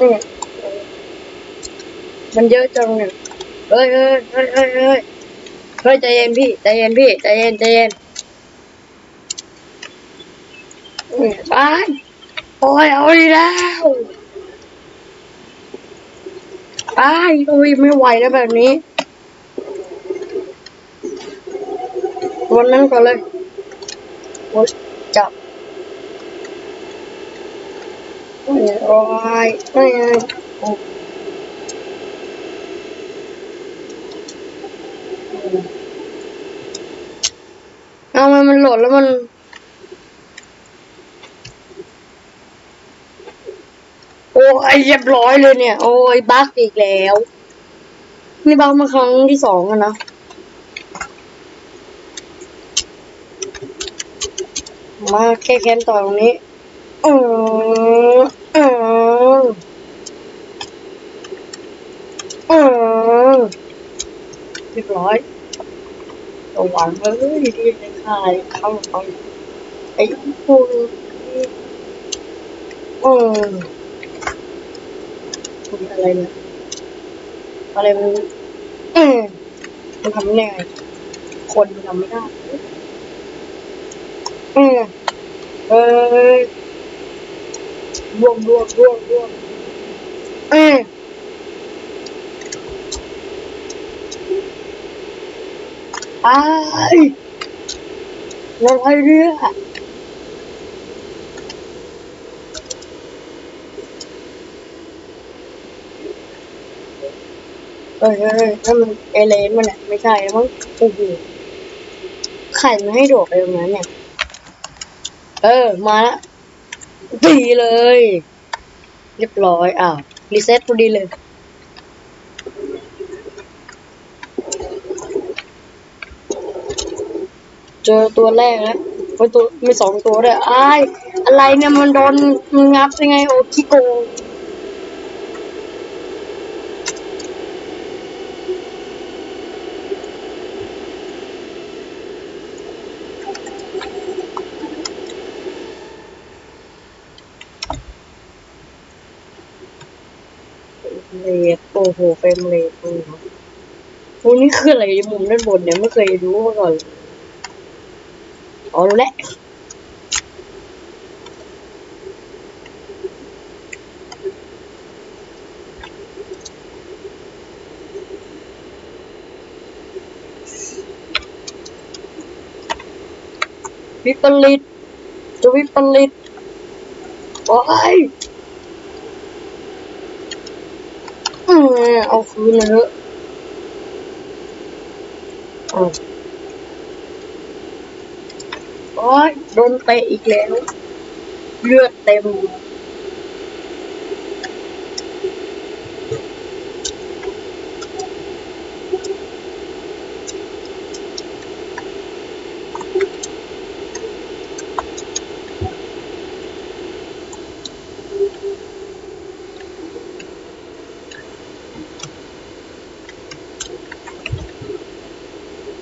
อืมมันเยอะจังเนี่ยเฮ้ยเฮ้ยเฮ้ยเฮ้ยเฮ้ยเฮ้ยใจเย็นพี่ใจเย็นพี่ใจเย็นใจเย็นอืมไปโอ้ยเอาดีแล้วไปอุ้ยไม่ไหวแล้วแบบนี้วันนั้นก่อนเลยโอ้ย จับโอ้ยโอ้ยโอ้ยเอามันมันโหลดแล้วมันโอ้ยเรียบร้อยเลยเนี่ย โอ้ยบั๊กอีกแล้วนี่บั๊กมาครั้งที่สองอะนะมาแค่แค้นต่อตรงนี้ อืออืออือเรียบร้อยระวังเอ้ยดีเลยค่ะเข้าไปไอ้พวกเออคุณอะไรเนี่ยอะไรมันอือมันทำไม่ได้ไงคนมันทำไม่ได้เอืมเอ้ย บวกบวกบวกบวกอืมไอ้อะไรเนี่ยเอ้ยเอ้ยนั่นมันเอเลนมันแหละไม่ใช่แล้วมั้งโอ้โหใครมันให้โดดไปตรงนั้นเนี่ย เออ มาละ ดีเลย เรียบร้อยอ้าวรีเซ็ตพอดีเลยเจอตัวแรกนะไม่ตัวไม่สองตัวด้วยอ้ายอะไรเนี่ยมันโดนมันงับยังไงโอ้ขี้โกง เลดโอ้โหเฟรมเลดโอ้โหพวกนี้คืออะไรมุมด้านบนเนี่ยไม่เคยรู้มาก่อนเอ๋อแล้ววิปริตจะวิปริตโอ้ย อืมเอาคืนเลยเถอะโอ้ยโดนเตะอีกแล้ว เลือดเต็ม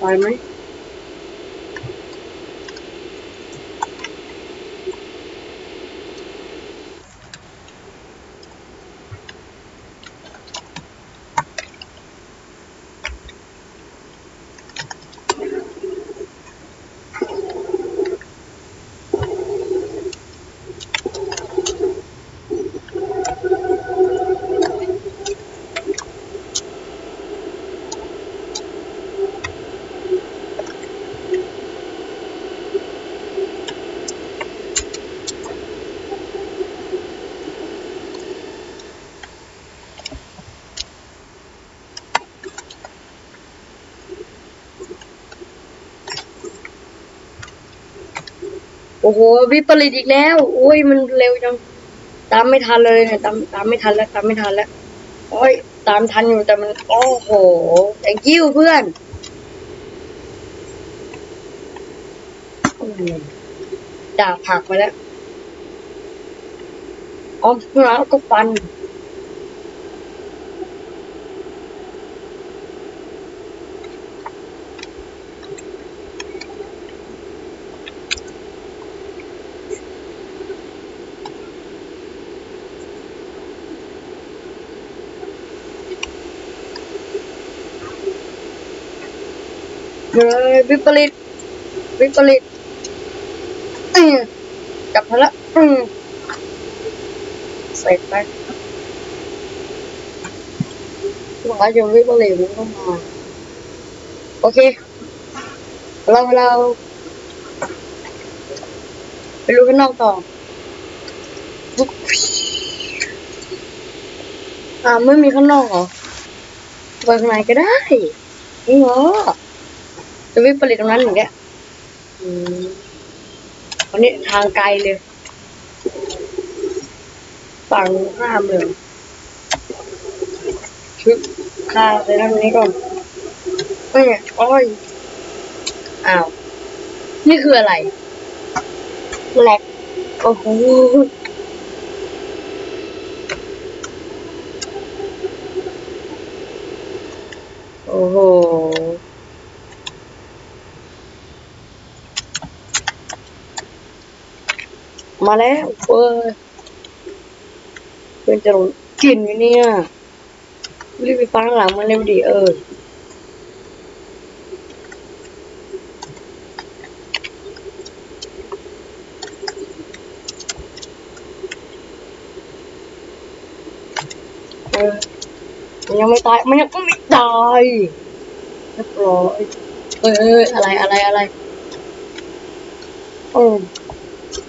ไอ้โหวิปริตอีกแล้ว โอ้ยมันเร็วจัง ตามไม่ทันเลยเนี่ยตามตามไม่ทันแล้ว ตามไม่ทันแล้ว โอ้ย ตามทันอยู่แต่มัน โอ้โหแต่งยิ้วเพื่อนด่าผักไปแล้ว อ๋อแล้วก็ฟัน เฮ้ยวิปริตวิปริตจับมาละอืมใส่ไปบอกว่าจะวิปริตมันก็มาโอเค เราเราไปรู้ข้างนอกต่ออ่าไม่มีข้างนอกเหรอไปข้างในก็ได้นี่เหรอ จะวิปริตตรงนั้นอย่างเงี้ยอืมวันนี้ทางไกลเลย ฝั่งข้ามเลยชึบข้ามไปทางนี้ก่อนเอ้ยโอ้ยอ้าว นี่คืออะไรแหลกโอ้โหโอ้โห มาแล้วเว้ยเพื่อนจะลงกินไหมเนี่ยรีบไปฟังหลังมันเร็วดิเออเออมันยังไม่ตาย มันยังก็ไม่ตายเรียบร้อยเอ้ยเอ้ยอะไรอะไรอะไรเออ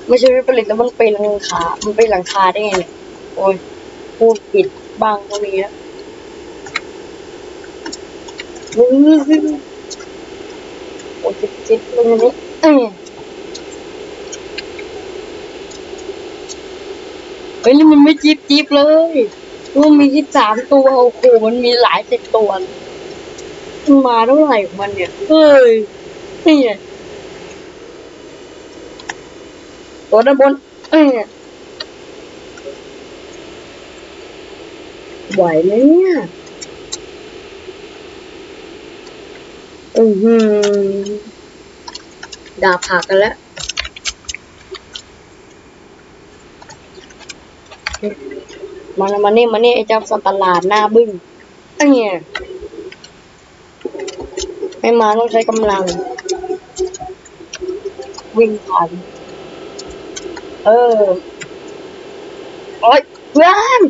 ไม่ใช่วิปริตแล้วมันเป็นหลังคา มันเป็นหลังคาได้ไงเนี่ย โอ้ยพูดผิดบ้างก็มีนะโอ้ยจิตจิตตรงนี้เอ้ยเฮ้ยนี่มันไม่จิ๊บจิ๊บเลยมันมีที่สามตัวโอ้โหมันมีหลายสิบตัวมันมาเท่าไหร่ของมันเนี่ย เฮ้ยนี่ ไงตัวด้านบนไหวไหมเนี่ยอือหือดาบผักกันแล้วมาแล้วมานี่มานี่ไอ้เจ้าสัตว์ประหลาดหน้าบึ้งไอ้เนี่ยไม่มาต้องใช้กำลัง วิ่งผ่าน เออโอ๊ยเพื่อน